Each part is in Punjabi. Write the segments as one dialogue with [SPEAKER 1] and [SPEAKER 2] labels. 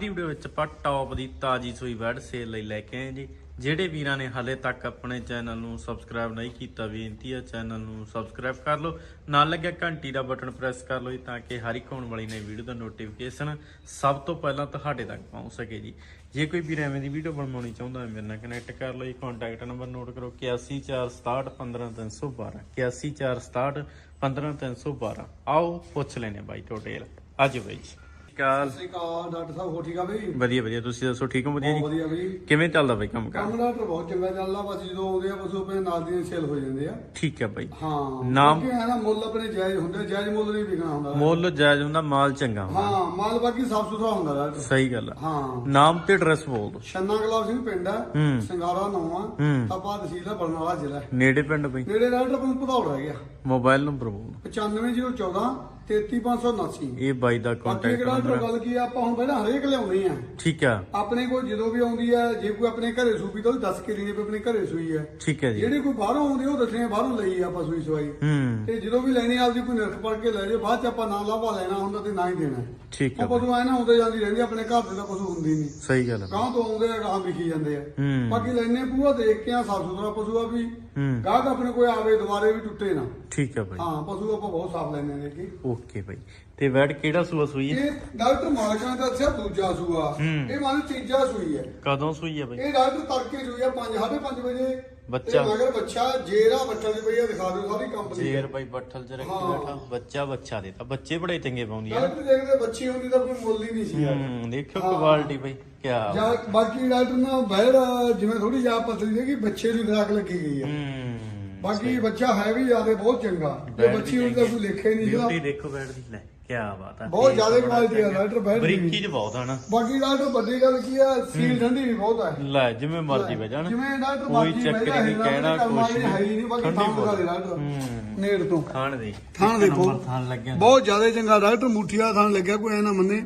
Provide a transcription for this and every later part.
[SPEAKER 1] ਦੀ ਵੀਡੀਓ ਵਿੱਚ ਆਪਾਂ ਟੌਪ ਦੀ ਤਾਜੀ ਸੂਈ ਵੈਡ ਸੇਲ ਲਈ ਲੈ ਕੇ ਆਏ ਜੀ। ਜਿਹੜੇ ਵੀਰਾਂ ਨੇ ਹਾਲੇ ਤੱਕ ਆਪਣੇ ਚੈਨਲ ਨੂੰ ਸਬਸਕ੍ਰਾਈਬ ਨਹੀਂ ਕੀਤਾ, ਬੇਨਤੀ ਹੈ ਚੈਨਲ ਨੂੰ ਸਬਸਕ੍ਰਾਈਬ ਕਰ ਲਓ। ਨਾਲ ਲੱਗਿਆ ਘੰਟੀ ਦਾ ਬਟਨ ਪ੍ਰੈਸ ਕਰ ਲਓ ਜੀ, ਤਾਂ ਕਿ ਹਰ ਇੱਕ ਆਉਣ ਵਾਲੀ ਨਵੀਂ ਵੀਡੀਓ ਦਾ ਨੋਟੀਫਿਕੇਸ਼ਨ ਸਭ ਤੋਂ ਪਹਿਲਾਂ ਤੁਹਾਡੇ ਤੱਕ ਪਹੁੰਚ ਸਕੇ ਜੀ। ਜੇ ਕੋਈ ਵੀਰ ਐਵੇਂ ਦੀ ਵੀਡੀਓ ਬਣਵਾਉਣੀ ਚਾਹੁੰਦਾ ਹੈ ਮੇਰੇ ਨਾਲ ਕਨੈਕਟ ਕਰ ਲਓ ਜੀ। ਕੰਟੈਕਟ ਨੰਬਰ ਨੋਟ ਕਰੋ 8146615312 8146615312 15312 ਆਓ, ਪੁੱਛ ਲੈਨੇ ਬਾਈ ਟੋਟੇਲ ਆਜੋ ਬਾਈ ਜੀ। ਕਾਲ
[SPEAKER 2] ਸਤਿ ਸ਼੍ਰੀ ਅਕਾਲ ਡਾਕਟਰ ਸਾਹਿਬ ਹੋ ਠੀਕ ਆ ਬਈ?
[SPEAKER 1] ਵਧੀਆ ਵਧੀਆ। ਤੁਸੀਂ ਦੱਸੋ ਠੀਕ ਹੋ? ਵਧੀਆ
[SPEAKER 2] ਬਹੁਤ
[SPEAKER 1] ਜੀ
[SPEAKER 2] ਵਧੀਆ ਬਈ।
[SPEAKER 1] ਕਿਵੇਂ ਚੱਲਦਾ ਬਾਈ ਕੰਮ
[SPEAKER 2] ਕੰਮ
[SPEAKER 1] ਕਾਰ
[SPEAKER 2] ਡਾਕਟਰ ਬਹੁਤ ਚੰਗਾ ਚੱਲਦਾ ਬਸ ਜਦੋਂ ਆਉਂਦੇ ਆ ਬਸ ਉਹ ਆਪਣੇ ਨਾਲ ਦੀਆਂ ਸੇਲ ਹੋ ਜਾਂਦੇ ਆ।
[SPEAKER 1] ਠੀਕ ਹੈ ਬਾਈ।
[SPEAKER 2] ਹਾਂ
[SPEAKER 1] ਨਾਮ?
[SPEAKER 2] ਕਿਉਂਕਿ ਹੈ ਨਾ ਮੁੱਲ ਆਪਣੇ ਜਾਇਜ਼ ਹੁੰਦੇ ਜਾਇਜ਼ ਮੁੱਲ ਨਹੀਂ ਵਿਕਣਾ ਹੁੰਦਾ।
[SPEAKER 1] ਮੁੱਲ ਜਾਇਜ਼ ਹੁੰਦਾ ਮਾਲ ਚੰਗਾ ਹੁੰਦਾ।
[SPEAKER 2] ਹਾਂ ਮਾਲ ਬਾਕੀ ਸਾਫ਼ ਸੁਥਰਾ ਹੁੰਦਾ ਡਾਕਟਰ
[SPEAKER 1] ਸਹੀ ਗੱਲ ਆ।
[SPEAKER 2] ਹਾਂ।
[SPEAKER 1] ਨਾਮ ਤੇ ਐਡਰੈਸ ਬੋਲ ਦੋ
[SPEAKER 2] ਛੰਨਾ ਗੁਲਾਬ ਸਿੰਘ ਪਿੰਡ ਆ
[SPEAKER 1] ਹੂੰ।
[SPEAKER 2] ਸਿੰਗਾਰਾ ਨਵਾਂ
[SPEAKER 1] ਹੂੰ।
[SPEAKER 2] ਆਪਾਂ ਤਹਿਸੀਲ ਦਾ ਬਰਨਾਲਾ ਜ਼ਿਲ੍ਹਾ।
[SPEAKER 1] ਨੇੜੇ ਪਿੰਡ ਬਾਈ?
[SPEAKER 2] ਨੇੜੇ ਡਾਕਟਰ ਨੂੰ ਭਦੌੜ ਰਹਿ ਗਿਆ
[SPEAKER 1] ਮੋਬਾਈਲ ਨੰਬਰ ਬੋਲ
[SPEAKER 2] 95014 33579
[SPEAKER 1] ਇਹ ਬਾਈ ਦਾ
[SPEAKER 2] ਬਾਕੀ
[SPEAKER 1] ਕੰਟੈਕਟ
[SPEAKER 2] ਇੱਕ ਡਾਕਟਰ
[SPEAKER 1] ਨੰਬਰ
[SPEAKER 2] ਗੱਲ ਕੀ ਆ ਆਪਾਂ ਹੁਣ ਪਹਿਲਾਂ ਹਰੇਕ ਲਿਆਉਣੀ ਆ।
[SPEAKER 1] ਠੀਕ ਆ।
[SPEAKER 2] ਆਪਣੇ ਕੋਲ ਜਦੋਂ ਵੀ ਆਉਂਦੀ ਆ ਜੇ ਕੋਈ ਆਪਣੇ ਘਰੇ ਸੂਪੀ ਤਾਂ ਉਹ ਦੱਸ ਕੇ ਲੈਣੀ ਵੀ ਆਪਣੇ ਘਰੇ ਸੂਈ ਆ।
[SPEAKER 1] ਠੀਕ ਹੈ ਜੀ।
[SPEAKER 2] ਜਿਹੜੀ ਕੋਈ ਬਾਹਰੋਂ ਆਉਂਦੀ ਉਹ ਦੱਸਣੇ ਬਾਹਰੋਂ ਲਈ ਆ ਆਪਾਂ ਸੂਈ ਸਵਾਈ।
[SPEAKER 1] ਹੂੰ।
[SPEAKER 2] ਤੇ ਜਦੋਂ ਵੀ ਲੈਣੀ ਆਪਦੀ ਕੋਈ ਨਿਰਖ ਪੜ ਕੇ ਲੈ ਜੇ ਬਾਅਦ ਚ ਆਪਾਂ ਨਾ ਲਾਭਾ ਲੈਣਾ ਹੁੰਦਾ ਤੇ ਨਾ ਹੀ ਦੇਣਾ।
[SPEAKER 1] ਠੀਕ
[SPEAKER 2] ਉਹ ਪਸ਼ੂ ਐ ਨਾ ਆਉਂਦੇ ਜਾਂਦੀ ਰਹਿੰਦੀ ਆਪਣੇ ਘਰ ਦੇ ਤਾਂ ਪਸ਼ੂ ਹੁੰਦੀ ਨਹੀਂ।
[SPEAKER 1] ਸਹੀ ਗੱਲ ਆ
[SPEAKER 2] ਗਾਂ ਤੋਂ ਆਉਂਦੇ ਆ ਗਾਂ ਵਿਖੀ ਜਾਂਦੇ ਆ।
[SPEAKER 1] ਹੂੰ।
[SPEAKER 2] ਬਾਕੀ ਲੈਣੇ ਪੂਰਾ ਦੇਖ ਕੇ ਆ ਸਾਫ਼ ਸੁਥਰਾ ਪਸ਼ੂ ਆ ਵੀ।
[SPEAKER 1] ਹੂੰ।
[SPEAKER 2] ਗਾਹਕ ਆਪਣੇ ਕੋਈ ਆਵੇ ਦੁਬਾਰੇ ਵੀ ਟੁੱਟੇ ਨਾ।
[SPEAKER 1] ਠੀਕ ਹੈ ਬਾਈ।
[SPEAKER 2] ਹਾਂ ਪਸ਼ੂ ਆਪਾਂ ਬਹੁਤ ਸਾਫ਼ ਲੈਣੇ ਨੇ ਕਿ
[SPEAKER 1] ਓਕੇ ਬਾਈ। ਤੇ ਵੈਡ ਕਿਹੜਾ ਸੂਆ ਸੂਈ ਹੈ?
[SPEAKER 2] ਇਹ ਡਾਕਟਰ ਮਾਲਕਾਂ ਦਾ ਅੱਛਾ ਦੂਜਾ ਸੂਆ।
[SPEAKER 1] ਹੂੰ।
[SPEAKER 2] ਇਹ ਮਾਨੂੰ ਤੀਜਾ ਸੂਈ ਹੈ।
[SPEAKER 1] ਕਦੋਂ ਸੂਈ ਹੈ ਬਾਈ?
[SPEAKER 2] ਇਹ ਡਾਕਟਰ ਤੜਕੇ ਸੂਈ 5 5:30 ਵਜੇ।
[SPEAKER 1] ਬੱਚਾ।
[SPEAKER 2] ਮਗਰ ਬੱਚਾ ਜੇਰਾ ਬੱਚਾ ਦੀ ਪਈ ਆ ਦਿਖਾ ਦਿਓ ਸਾਰੀ ਕੰਪਨੀ
[SPEAKER 1] ਜੇਰ ਬਾਈ ਬੱਠਲ ਚ ਰੱਖੀ
[SPEAKER 2] ਹਾਂ।
[SPEAKER 1] ਬੈਠਾ। ਬੱਚਾ ਬੱਚਾ ਦੇਤਾ ਬੱਚੇ ਬੜੇ ਚੰਗੇ ਪਾਉਂਦੀ ਆ।
[SPEAKER 2] ਡਾਕਟਰ ਦੇਖਦੇ ਬੱਚੀ ਹੁੰਦੀ ਤਾਂ ਕੋਈ ਮੁੱਲ ਹੀ ਨਹੀਂ ਸੀ ਯਾਰ।
[SPEAKER 1] ਹੂੰ
[SPEAKER 2] ਹਾਂ।
[SPEAKER 1] ਕੁਆਲਿਟੀ ਬਾਈ ਕਿਆ
[SPEAKER 2] ਜਾਂ ਬਾਕੀ ਡਾਕਟਰ ਨਾਲ ਬਹਿੜ ਜਿਵੇਂ ਥੋੜੀ ਜਿਹਾ ਪਤਲੀ ਦੇ ਕਿ ਬੱਚੇ ਦੀ ਖਰਾਕ ਲੱਗੀ ਗਈ ਆ
[SPEAKER 1] ਹੂੰ।
[SPEAKER 2] ਬਾਕੀ ਬੱਚਾ ਹੈ ਵੀ ਜ਼ਿਆਦਾ ਬਹੁਤ ਚੰਗਾ। ਤੇ
[SPEAKER 1] ਬੈਡ
[SPEAKER 2] ਬੱਚੀ ਤਾਂ ਕੋਈ ਲੇਖੇ ਨਹੀਂ
[SPEAKER 1] ਬਿਊਟੀ
[SPEAKER 2] ਸੀਗਾ
[SPEAKER 1] ਦੇਖੋ ਬੈਡ ਦੀ। ਲੈ ਕਿਆ ਬਾਤ ਆ।
[SPEAKER 2] ਬਹੁਤ
[SPEAKER 1] ਇਹ
[SPEAKER 2] ਜ਼ਿਆਦਾ ਕੁਆਲਿਟੀ ਆ
[SPEAKER 1] ਚੰਗਾ।
[SPEAKER 2] ਡਾਕਟਰ ਬੈਡ ਦੀ।
[SPEAKER 1] ਬਰੀਕੀ ਚ ਬਹੁਤ ਆ ਨਾ।
[SPEAKER 2] ਬਾਕੀ ਡਾਕਟਰ ਵੱਡੀ ਗੱਲ ਕੀ ਆ ਸੀਲ ਠੰਡੀ ਵੀ ਬਹੁਤ ਆ।
[SPEAKER 1] ਲੈ ਜਿਵੇਂ ਮਰਜ਼ੀ ਬਹਿ ਜਾਣ।
[SPEAKER 2] ਜਿਵੇਂ ਡਾਕਟਰ
[SPEAKER 1] ਕੋਈ
[SPEAKER 2] ਬਾਕੀ
[SPEAKER 1] ਚੱਕਰ ਨਹੀਂ ਕਹਿਣਾ ਕੁਛ
[SPEAKER 2] ਦੀ ਹੈ ਹੀ ਨਹੀਂ ਬਾਕੀ
[SPEAKER 1] ਠੰਡੀ
[SPEAKER 2] ਦੇ
[SPEAKER 1] ਬਹੁਤ।
[SPEAKER 2] ਡਾਕਟਰ
[SPEAKER 1] ਹੂੰ।
[SPEAKER 2] ਨੇੜ ਤੋਂ।
[SPEAKER 1] ਥਾਣ ਦੇ।
[SPEAKER 2] ਥਾਣ ਦੇਖੋ।
[SPEAKER 1] ਥਾਣ ਲੱਗਿਆ।
[SPEAKER 2] ਬਹੁਤ ਜ਼ਿਆਦਾ ਚੰਗਾ ਡਾਕਟਰ ਮੁੱਠੀ ਵਾਲਾ ਥਾਂ ਲੱਗਿਆ ਕੋਈ ਐ ਨਾ ਮੰਨੇ।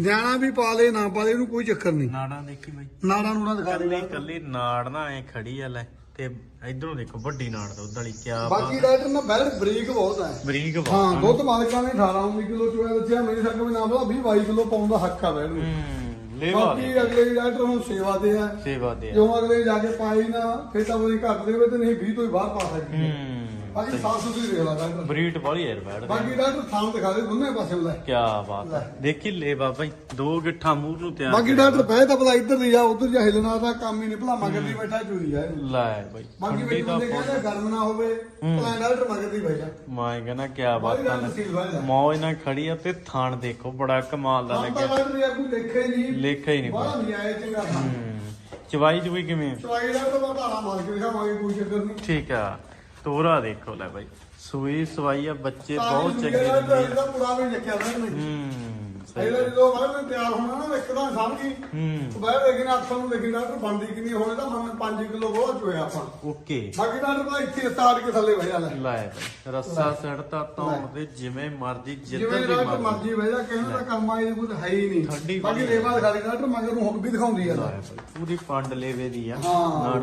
[SPEAKER 2] ਨਿਆਣਾ ਵੀ ਪਾ ਲੇ ਨਾ ਪਾ ਲੇ ਇਹਨੂੰ ਕੋਈ ਚੱਕਰ ਨਹੀਂ
[SPEAKER 1] ਨਾੜਾਂ ਦੇਖੀ ਬਾਈ।
[SPEAKER 2] ਨਾੜਾ ਨੂੜਾ ਦਿਖਾ ਦੇ
[SPEAKER 1] ਕੱਲੀ ਕੱਲੀ ਨਾੜ ਨਾ ਐ ਖੜੀ ਆ ਲੈ। ਤੇ ਇਧਰੋਂ ਦੇਖੋ ਵੱਡੀ ਨਾੜ ਦੁੱਧ ਵਾਲੀ ਕਿਆ
[SPEAKER 2] ਬਾਕੀ ਡਾਕਟਰ ਨਾ ਬੈਲ ਬਰੀਕ ਬਹੁਤ ਹੈ।
[SPEAKER 1] ਬਰੀਕ
[SPEAKER 2] ਹਾਂ
[SPEAKER 1] ਬਹੁਤ
[SPEAKER 2] ਦੁੱਧ ਮਾਲਕਾਂ ਨੇ 18 19 ਕਿਲੋ ਚੋਇਆ ਦੱਸਿਆ ਮੇਰੇ ਸਾਹਮਣੇ ਵੀ ਨਾ ਬਲਾ 20 22 ਕਿਲੋ ਪਾਉਣ ਦਾ ਹੱਕ ਆ ਬੈਲ ਨੂੰ।
[SPEAKER 1] ਹੂੰ ਲੇਵਾ
[SPEAKER 2] ਬਾਕੀ ਅਗਲੇ ਡਾਕਟਰ ਹੁਣ ਸੇਵਾ ਦੇ ਆ।
[SPEAKER 1] ਸੇਵਾ ਦੇ
[SPEAKER 2] ਜੋ ਅਗਲੇ ਜਾ ਕੇ ਪਾਈ ਨਾ ਫੇਰ ਤਾਂ ਉਹਦੀ ਘੱਟ ਦੇਵੇ ਤੇ ਨਹੀਂ 20 ਤੋਂ ਹੀ ਬਾਹਰ ਪਾ ਸਕਦੀ। ਹੈ।
[SPEAKER 1] ਹੂੰ
[SPEAKER 2] ਬਾਕੀ ਸਾਫ਼ ਸੁਥਰੀ ਦੇਖ ਲਾ ਡਾਕਟਰ।
[SPEAKER 1] ਬਰੀਟ ਵਾਲੀ ਯਾਰ ਬੈਠ
[SPEAKER 2] ਬਾਕੀ ਡਾਕਟਰ ਥਾਂ ਦਿਖਾ ਦੇ ਦੋਨੇ ਪਾਸੇ ਲੈ।
[SPEAKER 1] ਕਿਆ ਬਾਤ ਹੈ। ਦੇਖੀ ਲੇਵਾ ਬਾਈ ਦੋ ਗਿੱਠਾਂ ਮੂੰਹ ਨੂੰ ਤਿਆਰ
[SPEAKER 2] ਬਾਕੀ। ਡਾਕਟਰ ਪਏ ਤਾਂ ਭਲਾ ਇੱਧਰ ਨਹੀਂ ਜਾ ਉੱਧਰ ਜਾ ਹਿਲਣਾ ਤਾਂ ਕੰਮ ਹੀ ਨਹੀਂ ਭਲਾ ਮਗਰ ਦੀ ਬੈਠਾ ਚੋਰੀ ਆ।
[SPEAKER 1] ਲੈ ਬਾਈ
[SPEAKER 2] ਬਾਕੀ
[SPEAKER 1] ਠੰਡੀ
[SPEAKER 2] ਵੀ
[SPEAKER 1] ਦਾ
[SPEAKER 2] ਬੰਦੇ ਕਹਿੰਦੇ ਗਰਮ ਨਾ ਹੋਵੇ ਭਲਾ ਡਾਕਟਰ ਮਗਰ ਦੀ ਬੈਠਾ।
[SPEAKER 1] ਮੈਂ ਕਹਿੰਦਾ ਕਿਆ ਬਾਤ ਹੈ ਮੌਜ ਨਾਲ ਖੜੀ ਆ ਤੇ ਥਾਣ ਦੇਖੋ ਬੜਾ ਕਮਾਲ ਦਾ ਲੱਗਿਆ।
[SPEAKER 2] ਡਾਕਟਰ ਇਹ ਕੋਈ ਲੇਖੇ ਨਹੀਂ।
[SPEAKER 1] ਲੇਖਾ ਹੀ ਨਹੀਂ
[SPEAKER 2] ਬੜਾ ਨਹੀਂ ਆਇਆ ਚੰਗਾ ਥਾਂ।
[SPEAKER 1] ਹੂੰ। ਚਵਾਈ ਚੁਈ ਕਿਵੇਂ?
[SPEAKER 2] ਚਵਾਈ ਦਾ ਤਾਂ ਧਾਰਾ ਮਾਰ ਕੇ ਦਿਖਾਵਾਂਗੇ ਕੋਈ ਚੱਕਰ ਨਹੀਂ।
[SPEAKER 1] ਠੀਕ ਆ। ਤੋਰਾ ਦੇਖੋ ਲੈ ਬਾਈ। ਸੂਈ ਸਵਾਈ ਆ ਬੱਚੇ ਬਹੁਤ ਚੰਗੇ
[SPEAKER 2] ਨੇ
[SPEAKER 1] ਦਿੰਦੇ ਆ।
[SPEAKER 2] ਇਹਦਾ ਪੂਰਾ ਵੀ
[SPEAKER 1] ਹੂੰ ਸਹੀ
[SPEAKER 2] ਪਹਿਲਾਂ ਜਦੋਂ ਬਾਅਦ ਤਿਆਰ ਹੋਣਾ ਨਾ ਇੱਕਦਮ ਸਮਝ ਗਈ।
[SPEAKER 1] ਹੂੰ।
[SPEAKER 2] ਬਾਹਰ ਦੇਖੀ ਨਾ ਅੱਖਾਂ ਨੂੰ ਦੇਖੀ ਡਾਕਟਰ ਬਣਦੀ ਕਿੰਨੀ ਹੋਣੇ ਤਾਂ ਮਨ 5 ਕਿਲੋ ਬਹੁਤ ਚੋਇਆ ਆਪਾਂ।
[SPEAKER 1] ਓਕੇ।
[SPEAKER 2] ਬਾਕੀ ਡਾਕਟਰ ਤਾਂ ਇੱਥੇ ਸਟਾਰਟ ਕੇ ਥੱਲੇ ਵਜਾ ਲੈ
[SPEAKER 1] ਲੈ ਬਾਈ ਰੱਸਾ ਸੜਤਾ ਧੌਣ ਦੇ ਜਿਵੇਂ ਮਰਜ਼ੀ
[SPEAKER 2] ਜਿਵੇਂ
[SPEAKER 1] ਜਿੱਦਾਂ ਦੀ
[SPEAKER 2] ਡਾਕਟਰ
[SPEAKER 1] ਮਰਜ਼ੀ
[SPEAKER 2] ਮਰਜ਼ੀ ਵਜਾ ਕਹਿੰਦਾ ਤਾਂ ਕੰਮ ਆਏ ਕੋਈ ਹੈ ਹੀ
[SPEAKER 1] ਠੰਡੀ
[SPEAKER 2] ਨਹੀਂ ਬਾਕੀ
[SPEAKER 1] ਬੜੀ
[SPEAKER 2] ਲੇਵਾ ਦਿਖਾ ਦੇ ਡਾਕਟਰ ਮਗਰ ਨੂੰ ਹੁੱਕ ਵੀ ਦਿਖਾਉਂਦੀ ਆ।
[SPEAKER 1] ਲੈ ਬਾਈ ਪੂਰੀ ਪੰਡ ਲੇਵੇ ਦੀ ਆ।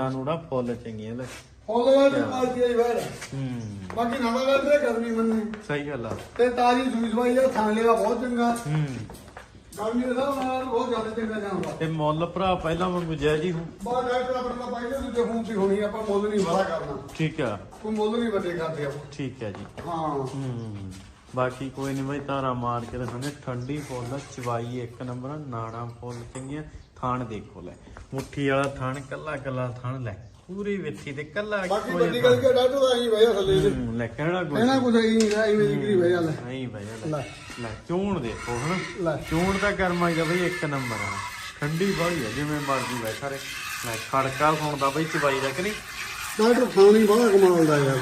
[SPEAKER 1] ਨੂੜਾ ਫੁੱਲ ਚੰਗੀਆਂ ਲੈ।
[SPEAKER 2] ਫੁੱਲ ਡਾਕਟਰ ਪਾਲਦੀ ਆਈ ਬਾਹਰ।
[SPEAKER 1] ਹੂੰ।
[SPEAKER 2] ਬਾਕੀ ਨਵਾਂ ਡਾਕਟਰ ਗਰਮੀ ਮੰਨੇ
[SPEAKER 1] ਸਹੀ ਗੱਲ ਆ।
[SPEAKER 2] ਤੇ ਤਾਜੀ ਸੂਈ ਸਵਾਈ ਆ ਥਾਂ ਲੇਵਾ ਬਹੁਤ ਚੰਗਾ।
[SPEAKER 1] ਹੂੰ।
[SPEAKER 2] ਗਰਮੀ ਦੇ ਹਿਸਾਬ ਨਾਲ ਬਹੁਤ ਜ਼ਿਆਦਾ ਚੰਗਾ ਜਾਂਦਾ
[SPEAKER 1] ਤੇ ਮੁੱਲ ਭਰਾ ਪਹਿਲਾਂ ਵਾਂਗੂ ਜੈ ਜੀ ਹੂੰ
[SPEAKER 2] ਬਾਹਰ ਡਾਕਟਰ ਆਪਣਾ ਤਾਂ ਪਹਿਲੇ ਦੂਜੇ ਫੋਨ ਤੇ ਹੋਣੀ ਆਪਾਂ ਮੁੱਲ ਨਹੀਂ ਵਾਲਾ ਕਰਨਾ।
[SPEAKER 1] ਠੀਕ ਆ।
[SPEAKER 2] ਕੋਈ ਮੁੱਲ ਨਹੀਂ ਵੱਡੇ ਕਰਦੇ ਆਪਾਂ
[SPEAKER 1] ਠੀਕ ਆ ਜੀ।
[SPEAKER 2] ਹਾਂ।
[SPEAKER 1] ਹੂੰ। ਬਾਕੀ ਕੋਈ ਨਹੀਂ ਬਾਈ ਤਾਰਾ ਮਾਰ ਕੇ ਦਿਖਾਣੇ ਠੰਡੀ ਫੁੱਲ ਚਵਾਈ ਇੱਕ ਨੰਬਰ ਨਾੜਾਂ ਫੁੱਲ ਚੰਗੀਆਂ। ਥਾਣ ਦੇਖੋ ਲੈ ਮੁੱਠੀ ਵਾਲਾ ਥਾਣ ਕੱਲਾ ਕੱਲਾ ਥਾਣ ਲੈ। ਪੂਰੀ ਵਿੱਥੀ ਤੇ ਕੱਲਾ
[SPEAKER 2] ਬਾਕੀ
[SPEAKER 1] ਇੱਕੋ
[SPEAKER 2] ਵੱਡੀ
[SPEAKER 1] ਜਿਹਾ
[SPEAKER 2] ਗੱਲ ਕਿ ਡਾਕਟਰ ਦਾ ਆਈ ਵਜਾ ਥੱਲੇ ਦੇ
[SPEAKER 1] ਹੂੰ, ਲੈ ਕਹਿਣਾ ਕੁਛ
[SPEAKER 2] ਕਹਿਣਾ ਕੁਝ ਹੀ ਨਹੀਂ ਇਵੇਂ ਜਿਗਰੀ ਵਜਾ ਲੈ।
[SPEAKER 1] ਨਹੀਂ ਭਾਈ ਲੈ।
[SPEAKER 2] ਲੈ।
[SPEAKER 1] ਲੈ ਚੂਣ ਦੇਖੋ ਹਨਾ?
[SPEAKER 2] ਲੈ।
[SPEAKER 1] ਚੂਣ ਤਾਂ ਗਰਮਾਈ ਦਾ ਬਈ ਇੱਕ ਨੰਬਰ ਆ। ਠੰਡੀ ਬਾਹਲੀ ਆ ਜਿਵੇਂ ਮਰਜ਼ੀ ਬੈਠਾ ਰੇ ਲੈ ਖੜਕਾ ਸੁਣਦਾ ਬਈ ਚਵਾਈ ਦਾ ਕਿ ਨਹੀਂ?
[SPEAKER 2] ਡਾਕਟਰ ਖਾਣੀ ਬੜਾ ਕਮਾਲ ਦਾ ਯਾਰ।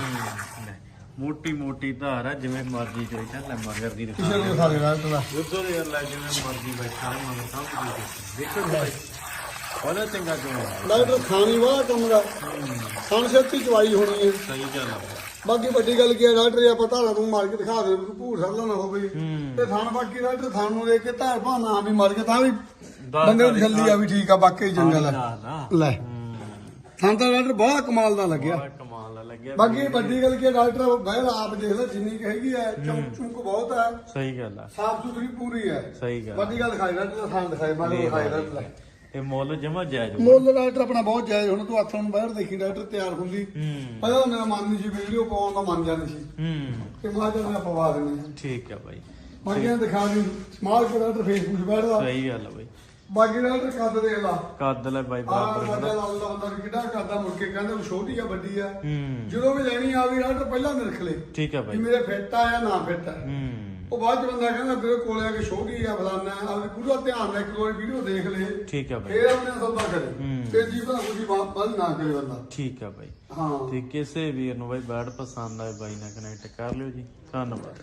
[SPEAKER 1] ਮੋਟੀ ਮੋਟੀ ਧਾਰ ਆ ਜਿਵੇਂ ਮਰਜ਼ੀ ਚੋਈ ਚੱਲ ਲੈ ਮਗਰ ਦੀ। ਦਿਖਾ
[SPEAKER 2] ਕਿਸੇ ਨੂੰ ਖਾ ਦੇ
[SPEAKER 1] ਲੈ ਜਿਵੇਂ ਮਰਜ਼ੀ ਬੈਠਾ ਰੇ ਮਗਰ ਸਭ ਕੁਝ ਦੇਖੋ ਭਾਈ ਬੜਾ ਚੰਗਾ ਚੋਣ
[SPEAKER 2] ਡਾਕਟਰ ਖਾਣੀ ਬੜਾ ਕੰਮ ਦਾ। ਸੱਚੀ ਚਵਾਈ ਹੋਣੀ ਹੈ।
[SPEAKER 1] ਸਹੀ ਗੱਲ ਆ
[SPEAKER 2] ਬਾਕੀ ਵੱਡੀ ਗੱਲ ਕੀ ਹੈ ਡਾਕਟਰ ਇਹ ਧਾਰਾ ਨੂੰ ਮਾਰ ਕੇ ਦਿਖਾ ਦੇ ਭੂਰ ਸਰਲਾ ਨਾ ਹੋਵੇ। ਤੇ ਥਾਣ ਬਾਕੀ ਡਾਕਟਰ ਥਾਣ ਨੂੰ ਦੇਖ ਕੇ ਧਾਰ ਭਾਣਾ ਵੀ ਮਾਰ ਕੇ ਤਾਂ ਵੀ ਬੰਦੇ ਨੂੰ ਜਲਦੀ ਆ ਵੀ ਠੀਕ ਆ ਬਾਕੀ ਜੰਗਲ ਆ। ਲੈ। ਸਾਨੂੰ ਤਾਂ ਡਾਕਟਰ ਬੜਾ ਕਮਾਲ ਦਾ ਲੱਗਿਆ।
[SPEAKER 1] ਕਮਾਲ
[SPEAKER 2] ਬਾਕੀ ਵੱਡੀ ਗੱਲ ਕੀ ਹੈ, ਡਾਕਟਰ ਬਹਿਲ ਆਪ ਦੇਖ ਲੈ ਜਿੰਨੀ ਹੈਗੀ ਹੈ। ਚੌਂਕ ਚੁੰਕ ਬਹੁਤ ਹੈ
[SPEAKER 1] ਸਹੀ ਗੱਲ ਆ।
[SPEAKER 2] ਸਾਫ਼ ਸੁਥਰੀ ਪੂਰੀ ਹੈ
[SPEAKER 1] ਸਹੀ ਗੱਲ
[SPEAKER 2] ਵੱਡੀ ਗੱਲ ਦਿਖਾਈ ਡਾਕਟਰ ਦਾ ਥਾਂ ਦਿਖਾਈ ਮੈਂ ਦਿਖਾਈ ਡਾਕਟਰ ਦਾ।
[SPEAKER 1] ਇਹ ਮੁੱਲ ਜਮਾ ਜਾਇਜ਼ ਹੋਊ।
[SPEAKER 2] ਮੁੱਲ ਡਾਕਟਰ ਆਪਣਾ ਬਹੁਤ ਜਾਇਜ਼ ਹੁਣ ਤੂੰ ਹੱਥੋਂ ਨੂੰ ਬਾਹਰ ਦੇਖੀ ਡਾਕਟਰ ਤਿਆਰ ਹੁੰਦੀ।
[SPEAKER 1] ਹੂੰ।
[SPEAKER 2] ਪਹਿਲਾਂ ਮੇਰਾ ਮਨ ਨਹੀਂ ਸੀ ਵੀਡੀਓ ਪਾਉਣ ਦਾ ਮਨ ਜਾਂਦੀ ਸੀ।
[SPEAKER 1] ਹੂੰ।
[SPEAKER 2] ਕਿ ਮੈਂ ਜਦ ਮੈਂ ਪਵਾ ਦਿੰਦੀ ਹਾਂ।
[SPEAKER 1] ਠੀਕ ਆ ਬਾਈ।
[SPEAKER 2] ਬਾਕੀਆਂ ਦਿਖਾ ਦੀ। ਸਮਾਲ ਕੋ ਡਾਕਟਰ ਫੇਸਬੁੱਕ ਬੈਠਦਾ।
[SPEAKER 1] ਸਹੀ ਗੱਲ ਆ ਬਾਈ।
[SPEAKER 2] ਬਾਕੀ ਡਾਕਟਰ ਕੱਦ ਦੇਖ ਲਾ।
[SPEAKER 1] ਕੱਦ ਲੈ ਬਾਈ
[SPEAKER 2] ਆਹ
[SPEAKER 1] ਬਰਾਬਰ
[SPEAKER 2] ਬੰਦਾ
[SPEAKER 1] ਖੜਾ
[SPEAKER 2] ਲਾਉਂਦਾ ਬੰਦਾ ਵੀ ਕਿੱਡਾ ਕਰਦਾ ਮੁੜ ਕੇ ਕਹਿੰਦਾ ਉਹ ਛੋਟੀ ਆ ਵੱਡੀ ਆ।
[SPEAKER 1] ਹੂੰ।
[SPEAKER 2] ਜਦੋਂ ਵੀ ਲੈਣੀ ਆ ਵੀ ਡਾਕਟਰ ਪਹਿਲਾਂ ਨਿਰਖ ਲੈ।
[SPEAKER 1] ਠੀਕ ਆ
[SPEAKER 2] ਕਿ
[SPEAKER 1] ਬਾਈ
[SPEAKER 2] ਮੇਰੇ ਫਿੱਟ ਆ ਜਾਂ ਨਾ ਫਿੱਟ ਆ।
[SPEAKER 1] ਹੂੰ।
[SPEAKER 2] ਉਹ ਬਾਅਦ ਚ ਬੰਦਾ ਕਹਿੰਦਾ ਤੇਰੇ ਕੋਲੇ ਆ ਕੇ ਛੋਟੀ ਆ ਫਲਾਨਾ ਆ ਵੀ ਪੂਰਾ ਧਿਆਨ ਨਾਲ ਇੱਕ ਵਾਰ ਵੀਡੀਓ ਦੇਖ ਲੈ।
[SPEAKER 1] ਠੀਕ ਆ ਬਾਈ।
[SPEAKER 2] ਫੇਰ ਆਪਣੇ ਸੌਦਾ ਕਰੇ। ਤੇ ਜੀਵਨ ਕੁਝ ਬੰਦ ਨਾ ਕਰੇ ਬੰਦਾ।
[SPEAKER 1] ਠੀਕ ਆ ਬਾਈ।
[SPEAKER 2] ਹਾਂ।
[SPEAKER 1] ਤੇ ਕਿਸੇ ਵੀਰ ਨੂੰ ਬਾਈ ਬੈਡ ਪਸੰਦ ਆਏ ਬਾਈ ਨਾਲ ਕਨੈਕਟ ਕਰ ਲਿਓ ਜੀ। ਧੰਨਵਾਦ।